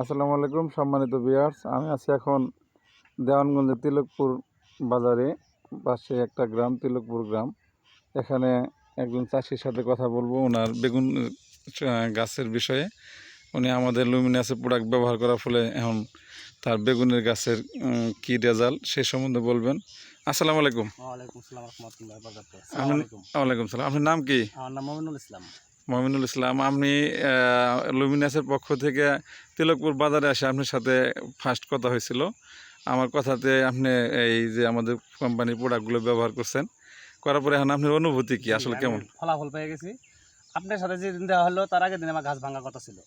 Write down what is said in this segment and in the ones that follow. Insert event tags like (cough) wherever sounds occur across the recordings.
আসসালামু আলাইকুম সম্মানিত বিয়ার্স আমি আছি এখন দেওয়ানগঞ্জের তিলকপুর বাজারে পাশে একটা গ্রাম তিলকপুর গ্রাম। এখানে একজন চাষির সাথে কথা বলব। ওনার বেগুন গাছের বিষয়ে। উনি আমাদের লুমিনাসের প্রোডাক্ট ব্যবহার করার ফলে এখন তার বেগুনের গাছের কি রেজাল্ট সে সম্বন্ধে বলবেন। আসসালামু আলাইকুম। ওয়ালাইকুম আসসালাম রহমতুল্লাহ বরকাত আমি- ওয়ালাইকুম সালাম। আপনার নাম কি? আমার নাম মমিনুল ইসলাম। মমিনুল ইসলাম আপনি লুমিনাসের পক্ষ থেকে তিলকপুর বাজারে আসে আপনার সাথে ফার্স্ট কথা হয়েছিল। আমার কথাতে আপনি এই যে আমাদের কোম্পানির প্রোডাক্টগুলো ব্যবহার করছেন করার পরে এখন আপনার অনুভূতি কি? আসলে কেমন? ফলাফল পেয়ে গেছি। আপনার সাথে যে দিন দেওয়া হলো তার আগের দিন আমার গাছ ভাঙার কথা ছিল।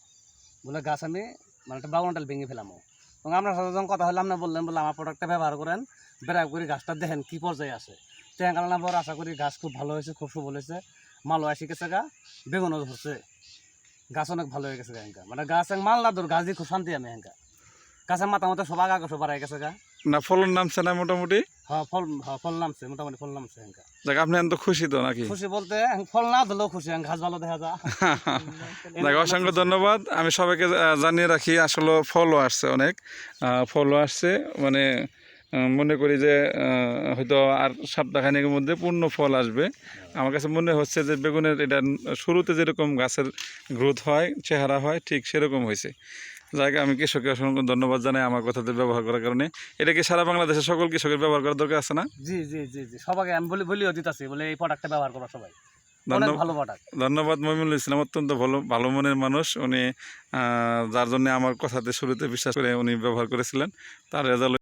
বলে গাছ আমি মানে একটা বাগানটাল ভেঙে ফেলামো। এবং আপনার সাথে যখন কথা হলো আপনি বললেন বলে আমার প্রোডাক্টটা ব্যবহার করেন বেড়া করে গাছটা দেখেন কী পর্যায়ে আছে। তো বড় আশা করি গাছ খুব ভালো হয়েছে খুব সবল হয়েছে। মালও আসি গেছে গা বেগুনও ধরছে। গাছ অনেক ভালো হয়ে গেছে গা এখানকার মানে গাছ মাল না দূর গাছ দিয়ে খুব শান্তি আমি এখানকার গাছের মাথা মতো সব আগা সব বাড়াই গেছে গা। না ফলন নামছে না মোটামুটি? হ্যাঁ ফল হ্যাঁ ফল নামছে মোটামুটি ফল নামছে এখানকার দেখ আপনি তো খুশি তো নাকি? খুশি বলতে ফল না দিলেও খুশি ঘাস ভালো দেখা যায়। (laughs) দেখ অসংখ্য ধন্যবাদ। আমি সবাইকে জানিয়ে রাখি আসলে ফলও আসছে অনেক। ফলও আসছে মানে মনে করি যে হয়তো আর সপ্তাহখানেকের মধ্যে পূর্ণ ফল আসবে। আমার কাছে মনে হচ্ছে যে বেগুনের এটা শুরুতে যেরকম গাছের গ্রোথ হয় চেহারা হয় ঠিক সেরকম হয়েছে। যাকে আমি কৃষককে অসংখ্য ধন্যবাদ জানাই আমার কথাতে ব্যবহার করার কারণে। এটা কি সারা বাংলাদেশের সকল কৃষকের ব্যবহার করার দরকার আছে না? জি জি জি জি। সবাইকে আমি বলি বলিও দিতেছি বলে এই প্রোডাক্টটা ব্যবহার করো সবাই। ধন্যবাদ। ভালো প্রোডাক্ট ধন্যবাদ মমিনুল ইসলাম অত্যন্ত ভালো ভালো মনের মানুষ। উনি যার জন্য আমার কথাতে শুরুতে বিশ্বাস করে উনি ব্যবহার করেছিলেন। তার রেজাল্ট